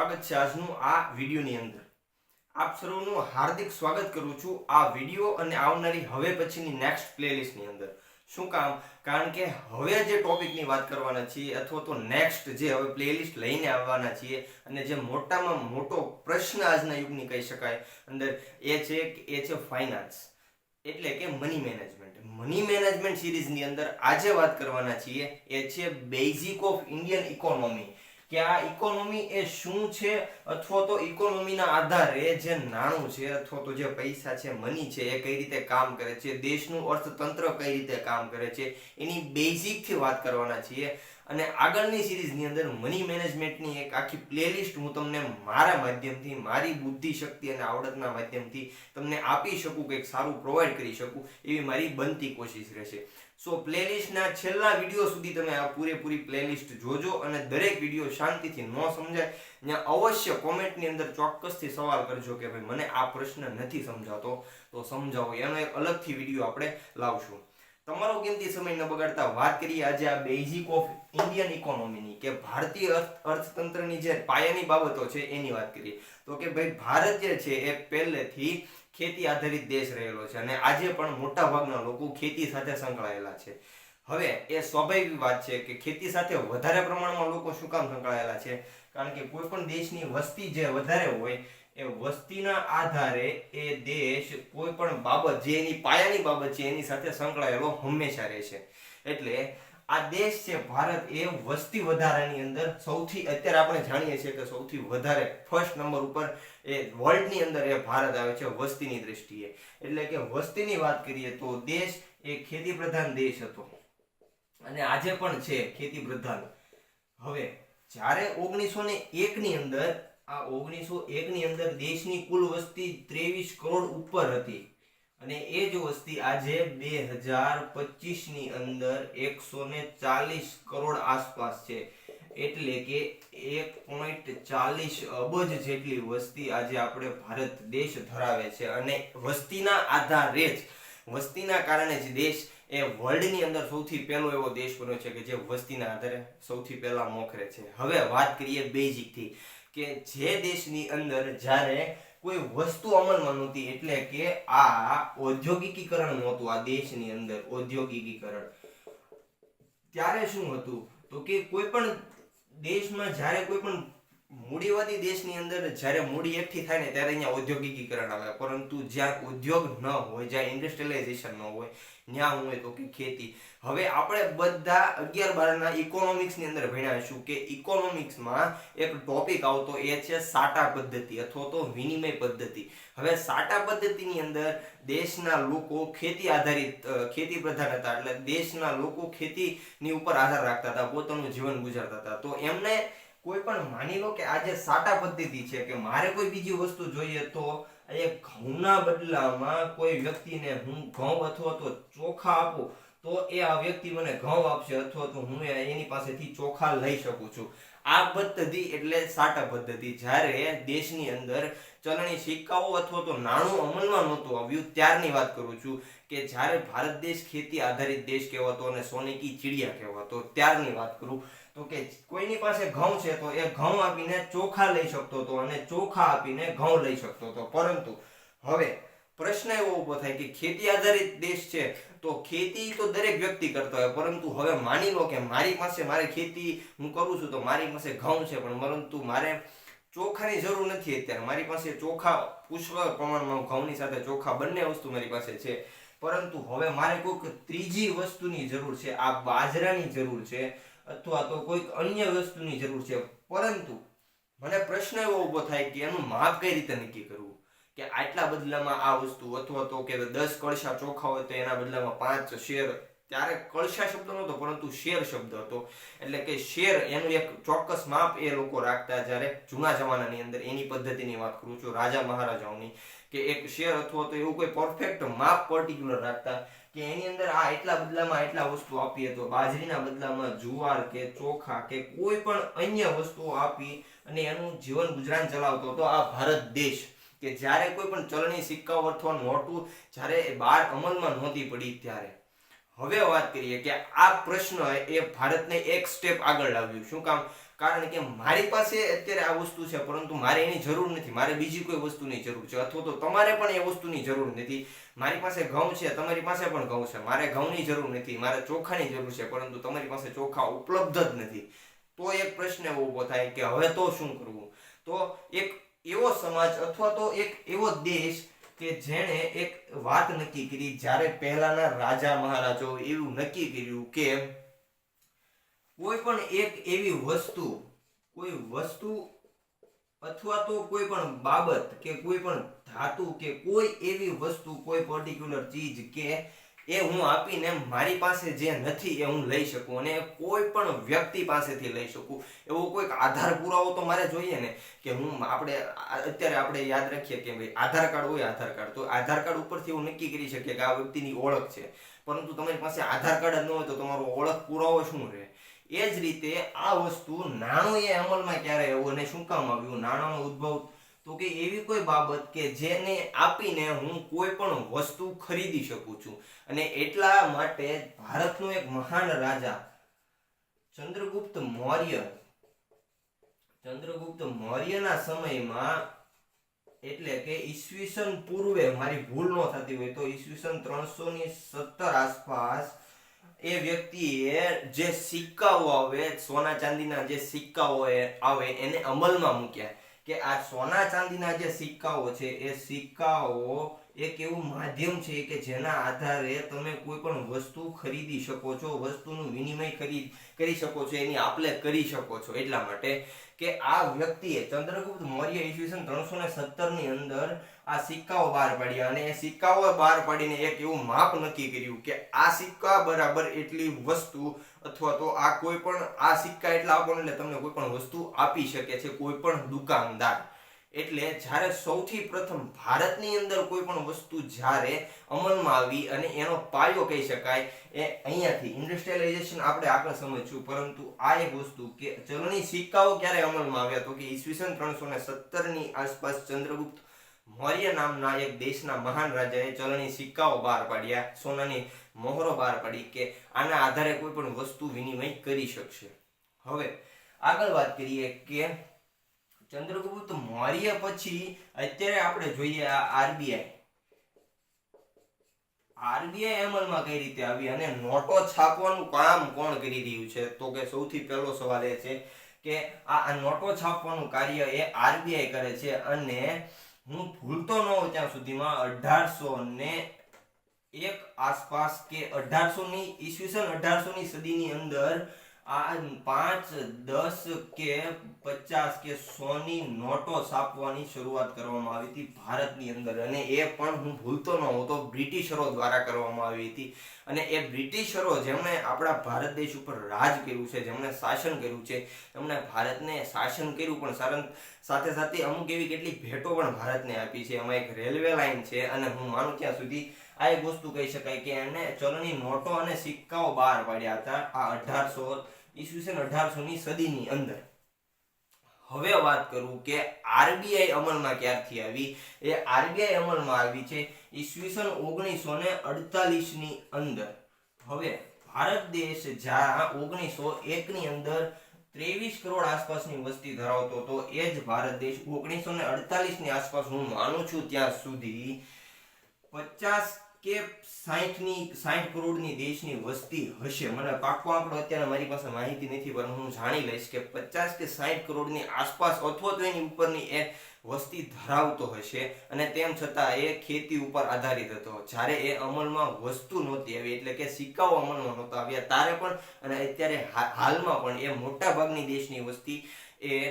સ્વાગત છે આજનું આ વિડીયોની અંદર. આપ સર્વનું હાર્દિક સ્વાગત કરું છું આ વીડિયો અને આવનારી હવે પછીની નેક્સ્ટ પ્લેલિસ્ટની અંદર. શું કામ? કારણ કે હવે જે ટોપિકની વાત કરવાના છીએ અથવા તો નેક્સ્ટ જે હવે પ્લેલિસ્ટ લઈને આવવાના છીએ અને જે મોટામાં મોટો પ્રશ્ન આજના યુગની કહી શકાય, અંદર એ છે એ છે ફાઇનાન્સ એટલે કે મની મેનેજમેન્ટ મની મેનેજમેન્ટ સિરીઝની અંદર આજે વાત કરવાના છીએ એ છે બેઝિક ઓફ ઇન્ડિયન ઇકોનોમી કે આ ઇકોનોમી એ શું છે અથવા તો ઇકોનોમીના આધારે જે નાણું છે અથવા તો જે પૈસા છે મની છે, એ કઈ રીતે કામ કરે છે, દેશનું અર્થતંત્ર કઈ રીતે કામ કરે છે, એની બેઝિકથી વાત કરવાના છીએ. અને આગળની સિરીઝની અંદર મની મેનેજમેન્ટની એક આખી પ્લેલિસ્ટ હું તમને મારા માધ્યમથી, મારી બુદ્ધિ શક્તિ અને આવડતના માધ્યમથી તમને આપી શકું કંઈક સારું પ્રોવાઈડ કરી શકું એવી મારી બનતી કોશિશ રહેશે. સો પ્લેલિસ્ટના છેલ્લા વીડિયો સુધી તમે આ પૂરેપૂરી પ્લેલિસ્ટ જોજો અને દરેક વીડિયો શાંતિથી ન સમજાય. ત્યાં અવશ્ય કોમેન્ટની અંદર ચોક્કસથી સવાલ કરજો કે ભાઈ, મને આ પ્રશ્ન નથી સમજાતો. તો સમજાવો. એનો એક અલગથી વીડિયો આપણે લાવશું. તમારો કિંમતી સમય ન બગાડતા વાત કરીએ આજે આ બેઝિક ઓફ ઇન્ડિયન ઇકોનોમીની કે ભારતીય અર્થ, અર્થતંત્રની જે પાયાની બાબતો છે એની વાત કરીએ. તો કે ભાઈ ભારત જે છે એ પહેલેથી ખેતી આધારિત દેશ રહેલો છે અને આજે પણ મોટા ભાગના લોકો ખેતી સાથે સંકળાયેલા છે. હવે એ સ્વાભાવિક વાત છે કે ખેતી સાથે વધારે પ્રમાણમાં લોકો શું કામ સંકળાયેલા છે? કારણ કે કોઈ પણ દેશની વસ્તી જે વધારે હોય, એ વસ્તીના આધારે એ દેશ કોઈ પણ બાબત જે એની પાયાની બાબત છે, એની સાથે સંકળાયેલો હંમેશા રહેશે એટલે આ દેશ છે, ભારત એ વસ્તી વધારાની અંદર સૌથી, અત્યારે આપણે જાણીએ છીએ કે સૌથી વધારે ફર્સ્ટ નંબર ઉપર એ વર્લ્ડની અંદર એ ભારત આવે છે વસ્તીની દ્રષ્ટિએ. એટલે કે વસ્તીની વાત કરીએ તો દેશ એ ખેતી પ્રધાન દેશ હતો. અને આજે પણ છે ખેતી પ્રધાન હવે, જ્યારે ઓગણીસો ને એકની અંદર, આ ઓગણીસો એકની અંદર દેશની કુલ વસ્તી ત્રેવીસ કરોડ ઉપર હતી. અને એ જ વસ્તી આજે બે હજાર પચીસની અંદર એકસો ને ચાલીસ કરોડ આસપાસ છે. એટલે કે એક પોઈન્ટ ચાલીસ અબજ જેટલી વસ્તી આજે આપણે ભારત દેશ ધરાવે છે. અને વસ્તીના આધારે જ વસ્તીના કારણે જ દેશ એ વર્લ્ડની અંદર સૌથી પહેલો એવો દેશ બન્યો છે કે જે વસ્તીના આધારે સૌથી પહેલા મોખરે છે. હવે વાત કરીએ બેઝિકથી કે જે દેશની અંદર જ્યારે કોઈ વસ્તુ અમલમાં નહોતી એટલે કે આ ઔદ્યોગિકીકરણ નહોતું, આ દેશની અંદર ઔદ્યોગિકીકરણ. ત્યારે શું હતું તો કે કોઈ પણ દેશમાં જ્યારે કોઈ પણ મૂડીવાદી દેશની અંદર જ્યારે મૂડી એકઠી થાય ને ત્યારે અહીંયા ઔદ્યોગિકીકરણ આવે. પરંતુ જ્યાં ઉદ્યોગ ન હોય, જ્યાં ઇન્ડસ્ટ્રીયલાઇઝેશન ન હોય, ત્યાં હોય તો કે ખેતી હવે આપણે બધા અગિયાર બારના ઇકોનોમિક્સની અંદર ભણ્યાશું કે ઇકોનોમિક્સમાં એક ટોપિક આવતો એ છે સાટા પદ્ધતિ અથવા તો વિનિમય પદ્ધતિ. હવે સાટા પદ્ધતિની અંદર દેશના લોકો ખેતી આધારિત ખેતી પ્રધાન હતા એટલે દેશના લોકો ખેતીની ઉપર આધાર રાખતા હતા, પોતાનું જીવન ગુજારતા હતા. તો એમને કોઈ પણ માની લો કે આજે સાટા પદ્ધતિ છે કે મારે કોઈ બીજી વસ્તુ જોઈએ તો એ ઘઉંના બદલામાં કોઈ વ્યક્તિને હું ઘઉં અથવા તો ચોખા આપું, તો એ આ વ્યક્તિ મને ઘઉં આપશે અથવા તો હું એની પાસેથી ચોખા લઈ શકું છું. આ પદ્ધતિ એટલે સાટા પદ્ધતિ. જ્યારે દેશની અંદર ચલણી સિક્કાઓ અથવા તો નાણું અમલમાં નહોતું આવ્યું, ત્યારની વાત કરું છું કે જ્યારે ભારત દેશ ખેતી આધારિત દેશ કહેવાતો અને સોને કી ચીડિયા કહેવાતો, ત્યારની વાત કરું તો કે કોઈની પાસે ઘઉં છે, તો એ ઘઉં આપીને ચોખા લઈ શકતો હતો અને ચોખા આપીને ઘઉં લઈ શકતો હતો. પરંતુ હવે પ્રશ્ન એવો ઊભો થાય કે ખેતી આધારિત દેશ છે, તો ખેતી તો દરેક વ્યક્તિ કરતો હોય, પરંતુ હવે માની લો કે મારી પાસે મારે ખેતી હું કરું છું તો મારી પાસે ઘઉં છે, પણ પરંતુ મારે ચોખાની જરૂર નથી અત્યારે. મારી પાસે ચોખા પુષ્કળ પ્રમાણમાં ઘઉંની સાથે ચોખા બંને વસ્તુ મારી પાસે છે. પરંતુ હવે મારે કોઈક ત્રીજી વસ્તુની જરૂર છે, આ બાજરાની જરૂર છે અથવા તો કોઈક અન્ય વસ્તુની જરૂર છે. પરંતુ મને પ્રશ્ન એવો ઊભો થાય કે એનું માપ કઈ રીતે નક્કી કરવું? કે આટલા બદલામાં આ વસ્તુ અથવા તો કે દસ કળશા ચોખા હોય તો એના બદલામાં પાંચ શેર. ત્યારે કળશા શબ્દ નહોતો, પરંતુ શેર શબ્દ હતો. એટલે કે શેર એનું એક ચોક્કસ માપ એ લોકો રાખતા જ્યારે જૂના જમાનાની અંદર એની પદ્ધતિની વાત કરું છું, રાજા મહારાજાઓની, કે એક શેર અથવા તો એવું કોઈ પરફેક્ટ માપ પર્ટિક્યુલર રાખતા કે એની અંદર આ એટલા બદલામાં એટલા વસ્તુ આપીએ તો બાજરીના બદલામાં જુવાર કે ચોખા કે કોઈ પણ અન્ય વસ્તુઓ આપી અને એનું જીવન ગુજરાન ચલાવતો હતો આ ભારત દેશ. કે જ્યારે કોઈ પણ ચલણી સિક્કાઓ અથવા નોટું જ્યારે બહાર અમલમાં નહોતી પડી ત્યારે. હવે વાત કરીએ કે આ પ્રશ્ન એ ભારતને એક સ્ટેપ આગળ લાવ્યું. શું કામ? કારણ કે મારી પાસે અત્યારે આ વસ્તુ છે, પરંતુ મારે એની જરૂર નથી. મારે બીજી કોઈ વસ્તુની જરૂર છે, અથવા તો તમારે પણ એ વસ્તુની જરૂર નથી. મારી પાસે ઘઉં છે, તમારી પાસે પણ ઘઉં છે. મારે ઘઉંની જરૂર નથી, મારે ચોખાની જરૂર છે, પરંતુ તમારી પાસે ચોખા ઉપલબ્ધ જ નથી. તો એક પ્રશ્ન એવો ઊભો થાય કે હવે તો શું કરવું? તો એક એવો સમાજ અથવા તો એક એવો દેશ કે જેણે એક વાત નક્કી કરી, જ્યારે પહેલાના રાજા મહારાજો એવું નક્કી કર્યું કે કોઈ પણ એક એવી વસ્તુ, કોઈ વસ્તુ અથવા તો કોઈ પણ બાબત કે કોઈ પણ ધાતુ કે કોઈ એવી વસ્તુ, કોઈ પર્ટિક્યુલર ચીજ કે એ હું આપીને મારી પાસે જે નથી એ હું લઈ શકું અને કોઈ પણ વ્યક્તિ પાસેથી લઈ શકું. એવો કોઈક આધાર પુરાવો તો મારે જોઈએ ને કે હું આપણે અત્યારે આપણે યાદ રાખીએ કે ભાઈ આધાર કાર્ડ હોય આધાર કાર્ડ. તો આધાર કાર્ડ ઉપરથી એવું નક્કી કરી શકીએ કે આ વ્યક્તિની ઓળખ છે. પરંતુ તમારી પાસે આધાર કાર્ડ જ ન હોય તો તમારો ઓળખ પુરાવો શું રહે? એ જ રીતે આ વસ્તુ નાણું એ અમલમાં ક્યારે આવ્યું અને શું કામ આવ્યું? નાણાંનો ઉદ્ભવ તો કે એવી કોઈ બાબત કે જેને આપીને હું કોઈ પણ વસ્તુ ખરીદી શકું છું. અને એટલા માટે ભારતનો એક મહાન રાજા, ચંદ્રગુપ્ત મૌર્ય, ચંદ્રગુપ્ત મૌર્યના સમયમાં એટલે કે ઈસવીસન પૂર્વે મારી ભૂલ ન થતી હોય તો ઈસવીસન ત્રણસો ની સત્તર આસપાસ એ વ્યક્તિએ જે સિક્કાઓ આવે, સોના ચાંદીના જે સિક્કાઓ આવે, એને અમલમાં મૂક્યા. કે આ સોના ચાંદીના જે સિક્કાઓ છે, એ સિક્કાઓ એક એવું માધ્યમ છે કે જેના આધારે તમે કોઈ પણ વસ્તુ ખરીદી શકો છો, વસ્તુનું વિનિમય ખરીદ કરી શકો છો, એની આપલે કરી શકો છો. એટલા માટે કે આ વ્યક્તિએ ચંદ્રગુપ્ત મૌર્ય ઈસવીસન ત્રણસો ને સત્તરની અંદર આ સિક્કાઓ બહાર પાડ્યા અને એ સિક્કાઓ બહાર પાડીને એક એવું માપ નક્કી કર્યું કે આ સિક્કા બરાબર એટલી વસ્તુ અથવા તો આ કોઈ પણ આ સિક્કા એટલા આપોને એટલે તમને કોઈ પણ વસ્તુ આપી શકે છે, કોઈ પણ દુકાનદાર. એટલે જ્યારે સૌથી પ્રથમ ભારતની અંદર કોઈ પણ વસ્તુ જ્યારે અમલમાં આવી અને એનો પાયો કહી શકાય, એ અહીંયાથી ઇન્ડસ્ટ્રીયલાઇઝેશન આપણે આગળ સમજશું. પરંતુ આ એક વસ્તુ કે ચલણી સિક્કાઓ ક્યારે અમલમાં આવ્યા તો કે ઈસવીસન ત્રણસો ને સત્તરની આસપાસ ચંદ્રગુપ્ત મૌર્ય નામના એક દેશના મહાન રાજાએ ચલણી સિક્કાઓ બહાર પાડ્યા, સોનાની મોહરો બહાર પાડી કે આના આધારે કોઈ પણ વસ્તુ વિનિમય કરી શકશે. હવે આગળ વાત કરીએ કે ચંદ્રગુપ્ત મૌર્ય પછી અત્યારે આપણે જોઈએ આરબીઆઈ. આરબીઆઈ અમલમાં કઈ રીતે આવી અને નોટો છાપવાનું કામ કોણ કરી રહ્યું છે? તો કે સૌથી પહેલો સવાલ એ છે કે આ નોટો છાપવાનું કાર્ય એ આરબીઆઈ કરે છે અને હું ભૂલતો ન હોઉં ત્યાં સુધીમાં અઢારસો ને એક આસપાસ કે અઢારસો ની ઈસવીસન અઢારસો ની સદીની અંદર આ પાંચ, દસ કે પચાસ કે સોની નોટો છાપવાની શરૂઆત કરવામાં આવી હતી ભારતની અંદર. અને એ પણ હું ભૂલતો ન હોતો, બ્રિટિશરો દ્વારા કરવામાં આવી હતી. અને એ બ્રિટિશરો જેમણે આપણા ભારત દેશ ઉપર રાજ કર્યું છે, જેમણે શાસન કર્યું છે, એમણે ભારતને શાસન કર્યું પણ સારં સાથે સાથે અમુક એવી કેટલી ભેટો પણ ભારતને આપી છે. એમાં એક રેલવે લાઇન છે અને હું માનું ત્યાં સુધી આ એક વસ્તુ કહી શકાય કે એને ચલણી નોટો અને સિક્કાઓ બહાર પાડ્યા હતા આ અઢારસો ઈસવીસન અઢારસો ની સદીની અંદર. હવે વાત કરું કે આરબીઆઈ અમલમાં ક્યારથી આવી? એ આરબીઆઈ અમલમાં આવી છે ઈસવીસન ઓગણીસો ને અડતાલીસની અંદર. હવે ભારત દેશ જ્યાં ઓગણીસો એક ની અંદર ત્રેવીસ કરોડ આસપાસની વસ્તી ધરાવતો હતો, એ જ ભારત દેશ ઓગણીસો ને અડતાલીસની આસપાસ હું માનું છું ત્યાં સુધી પચાસ કે સાહીઠની સાઠ કરોડની દેશની વસ્તી હશે? મને પાકો આંકડો અત્યારે મારી પાસે માહિતી નથી, પણ હું જાણી લઈશ કે પચાસ કે સાઠ કરોડની આસપાસ અથવા તો એની ઉપરની એ વસ્તી ધરાવતો હશે. અને તેમ છતાં એ ખેતી ઉપર આધારિત હતો. જ્યારે એ અમલમાં વસ્તુ નહોતી આવી, એટલે કે સિક્કાઓ અમલમાં નહોતા આવ્યા. ત્યારે પણ, અને અત્યારે હાલમાં પણ એ મોટા ભાગની દેશની વસ્તી એ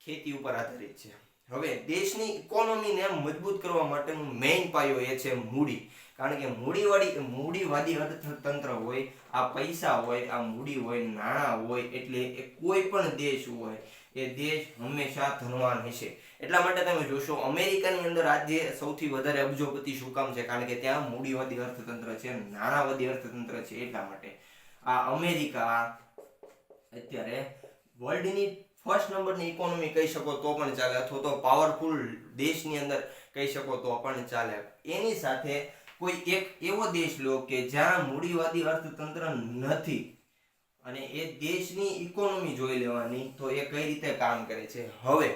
ખેતી ઉપર આધારિત છે. હવે દેશની ઇકોનોમીને મજબૂત કરવા માટેનું મેઇન પાયો એ છે મૂડી. કારણ કે મૂડીવાળી, મૂડીવાદી અર્થતંત્ર હોય, આ પૈસા હોય, આ મૂડી હોય, નાણાં હોય, એટલે એ કોઈ પણ દેશ હોય, એ દેશ હંમેશા ધનવાન હશે. એટલા માટે તમે જોશો, અમેરિકાની અંદર આજે સૌથી વધારે અબજોપતિ શું કામ છે? કારણ કે ત્યાં મૂડીવાદી અર્થતંત્ર છે, નાણાવાદી અર્થતંત્ર છે, એટલા માટે. આ અમેરિકા અત્યારે વર્લ્ડની ફર્સ્ટ નંબરની ઇકોનોમી કહી શકો તો પણ ચાલે, અથવા તો પાવરફુલ દેશની અંદર કહી શકો તો પણ ચાલે. એની સાથે કોઈ એક એવો દેશ લો કે જ્યાં મૂડીવાદી અર્થતંત્ર નથી. અને એ દેશની ઇકોનોમી જોઈ લેવાની તો એ કઈ રીતે કામ કરે છે? હવે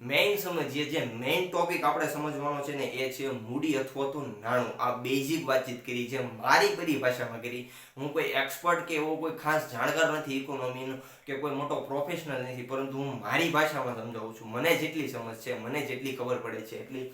મેઇન સમજીએ, જે મેઇન ટોપિક આપણે સમજવાનો છે ને, એ છે મૂડી અથવા તો નાણું. આ બેઝિક વાતચીત કરી છે મારી બધી ભાષામાં કરી. હું કોઈ એક્સપર્ટ કે એવો કોઈ ખાસ જાણકાર નથી ઇકોનોમીનો કે કોઈ મોટો પ્રોફેશનલ નથી, પરંતુ હું મારી ભાષામાં સમજાવું છું. મને જેટલી સમજ છે, મને જેટલી ખબર પડે છે, એટલી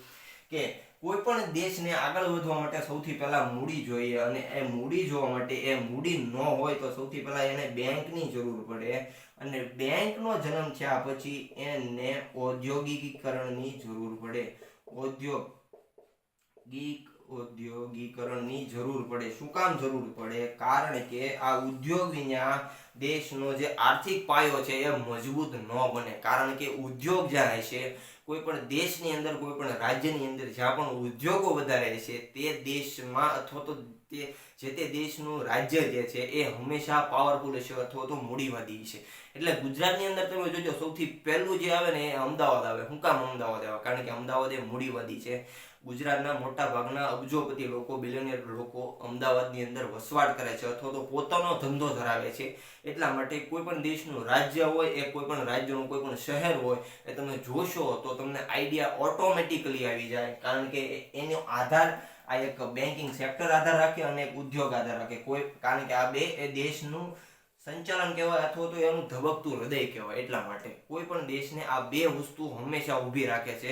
કે કોઈ પણ દેશને આગળ વધવા માટે સૌથી પહેલાં મૂડી જોઈએ અને એ મૂડી જોવા માટે એ મૂડી ન હોય તો સૌથી પહેલાં એને બેંકની જરૂર પડે અને બેંકનો જન્મ થયા પછી એને ઔદ્યોગિકીકરણની જરૂર પડે. ઔદ્યોગિક ઔદ્યોગિકરણની જરૂર પડે. શું કામ જરૂર પડે? કારણ કે આ ઉદ્યોગ વિના દેશનો જે આર્થિક પાયો છે એ મજબૂત ન બને. કારણ કે ઉદ્યોગ જ્યાં રહેશે કોઈ પણ દેશની અંદર, કોઈ પણ રાજ્યની અંદર જ્યાં પણ ઉદ્યોગો વધારે છે, તે દેશમાં અથવા તો તે જે તે દેશનું રાજ્ય જે છે એ હંમેશા પાવરફુલ હશે અથવા તો મૂડીવાદી છે. એટલે ગુજરાતની અંદર તમે જોજો, સૌથી પહેલું જે આવે ને એ અમદાવાદ આવે. શું કામ અમદાવાદ આવે? કારણ કે અમદાવાદ એ મૂડીવાદી છે. ગુજરાતના મોટા ભાગના અબજોપતિ લોકો બિલિયનિયર લોકો અમદાવાદની અંદર વસવાટ કરે છે અથવા તો પોતાનો ધંધો ધરાવે છે. એટલા માટે કોઈ પણ દેશનું રાજ્ય હોય, એ કોઈ પણ રાજ્યનું કોઈ પણ શહેર હોય, એ તમે જોશો તો તમને આઈડિયા ઓટોમેટિકલી આવી જાય. કારણ કે એનો આધાર આ એક બેન્કિંગ સેક્ટર આધાર રાખે અને એક ઉદ્યોગ આધાર રાખે. કોઈ કારણ કે આ બે એ દેશનું સંચાલન કહેવાય અથવા તો એનું ધબકતું હૃદય કહેવાય એટલા માટે. કોઈ પણ દેશને આ બે વસ્તુ હંમેશા ઊભી રાખે છે.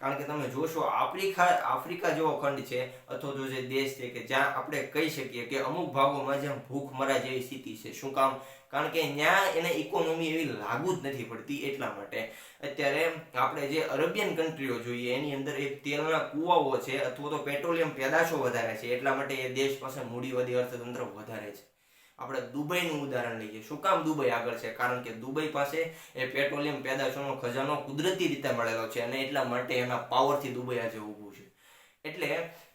કારણ કે તમે જોશો, આફ્રિકા આફ્રિકા જેવો ખંડ છે, અથવા તો જે દેશ છે કે જ્યાં આપણે કહી શકીએ કે અમુક ભાગોમાં જ્યાં ભૂખમરા જેવી સ્થિતિ છે. શું કામ? કારણ કે ત્યાં એને ઇકોનોમી એવી લાગુ જ નથી પડતી એટલા માટે. અત્યારે આપણે જે અરેબિયન કન્ટ્રીઓ જોઈએ, એની અંદર એક તેલના કુવાઓ છે, અથવા તો પેટ્રોલિયમ પેદાશો વધારે છે, એટલા માટે એ દેશ પાસે મૂડીવાદી અર્થતંત્ર વધારે છે. આપણે દુબઈનું ઉદાહરણ લઈએ. શું કામ દુબઈ આગળ છે? કારણ કે દુબઈ પાસે એ પેટ્રોલિયમ પેદાશોનો ખજાનો કુદરતી રીતે મળેલો છે અને એટલા માટે એના પાવરથી દુબઈ આજે ઊભું છે. એટલે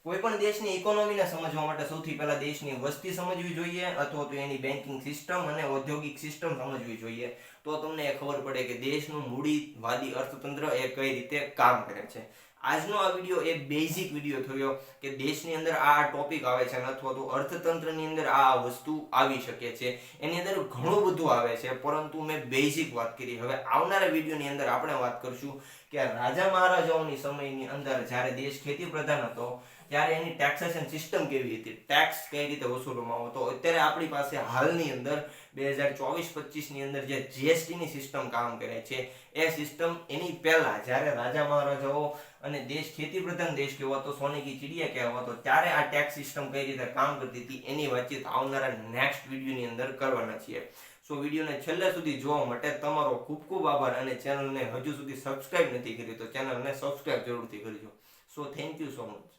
કોઈ પણ દેશની ઇકોનોમીને સમજવા માટે સૌથી પહેલા દેશની વસ્તી સમજવી જોઈએ અથવા તો એની બેન્કિંગ સિસ્ટમ અને ઔદ્યોગિક સિસ્ટમ સમજવી જોઈએ. તો તમને એ ખબર પડે કે દેશનું મૂડીવાદી અર્થતંત્ર એ કઈ રીતે કામ કરે છે. આજનો આ વીડિયો એ બેઝિક વીડિયો થયો કે દેશની અંદર આ ટોપિક આવે છે અથવા તો અર્થતંત્રની અંદર આ વસ્તુ આવી શકે છે. એની અંદર ઘણું બધું આવે છે, પરંતુ મેં બેઝિક વાત કરી. હવે આવનારા વિડીયોની અંદર આપણે વાત કરશું કે રાજા મહારાજાઓની સમયની અંદર જ્યારે દેશ ખેતી પ્રધાન હતો ત્યારે એની ટેક્સેશન સિસ્ટમ કેવી હતી? ટેક્સ કઈ રીતે વસૂલવામાં આવતો? અત્યારે આપણી પાસે હાલની અંદર બે હજાર ચોવીસ પચીસની અંદર જે જીએસટીની સિસ્ટમ કામ કરે છે, એ સિસ્ટમ એની પહેલા જ્યારે રાજા મહારાજાઓ અને દેશ ખેતી પ્રધાન દેશ કહેવાતો સોની કી ચીડિયા કહેવાતો, ત્યારે આ ટેક્સ સિસ્ટમ કઈ રીતે કામ કરતી હતી એની વાતચીત આવનારા નેક્સ્ટ વિડીયોની અંદર કરવાના છીએ. સો વિડીયોને છેલ્લે સુધી જોવા માટે તમારો ખૂબ ખૂબ આભાર અને ચેનલને હજુ સુધી સબસ્ક્રાઇબ નથી કરી તો ચેનલને સબસ્ક્રાઇબ જરૂરથી કરજો so thank you so much